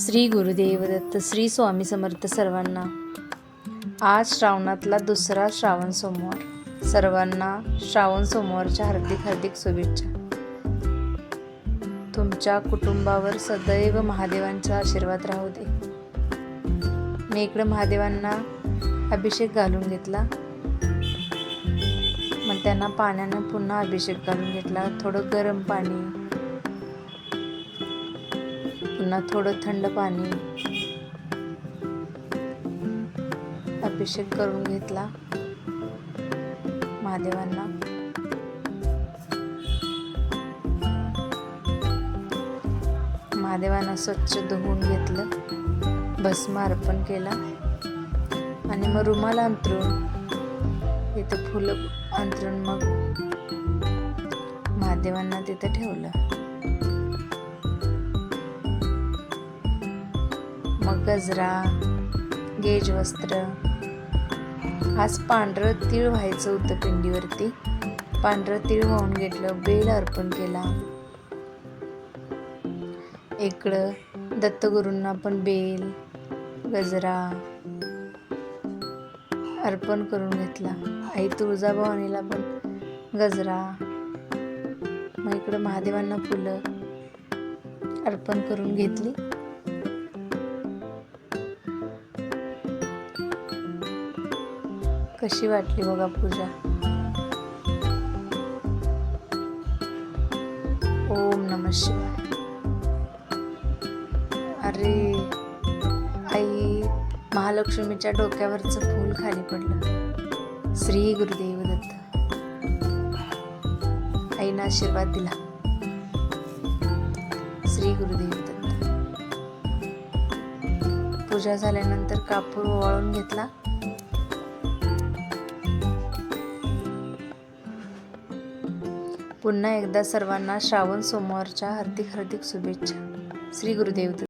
श्री गुरुदेव दत्त श्री स्वामी समर्थ सर्वांना. आज श्रावणातला दुसरा श्रावण सोमवार. सर्वांना श्रावण सोमवारच्या हार्दिक हार्दिक शुभेच्छा. तुमच्या कुटुंबावर सदैव महादेवांचा आशीर्वाद राहू दे. मी इकडं महादेवांना अभिषेक घालून घेतला. मग त्यांना पाण्यानं पुन्हा अभिषेक घालून घेतला. थोडं गरम पाणी पुन्हा थोडं थंड पाणी अभिषेक करून घेतला महादेवांना. महादेवांना स्वच्छ धुवून घेतलं भस्म अर्पण केला आणि मग रुमाल अंतरून तिथं फुलं अंतरून मग महादेवांना तिथं ठेवलं. मग गजरा गेज वस्त्र आज पांढरं तीळ व्हायचं होतं पिंडीवरती. पांढरं तीळ वाहून घेतलं बेल अर्पण केला. इकडं दत्तगुरूंना पण बेल गजरा अर्पण करून घेतला. आई तुळजाभवानीला पण गजरा. मग इकडं महादेवांना फुलं अर्पण करून घेतली. कशी वाटली बघा पूजा? ओम नम शिवाय. अरे आई महालक्ष्मीच्या डोक्यावरचं फूल खाली पडलं. श्री गुरुदेव दत्त आईनं आशीर्वाद दिला. श्री गुरुदेव दत्त पूजा झाल्यानंतर कापूर ओवाळून घेतला. पुन्हा एकदा सर्वांना श्रावण सोमवारच्या हार्दिक हार्दिक शुभेच्छा. श्री गुरुदेव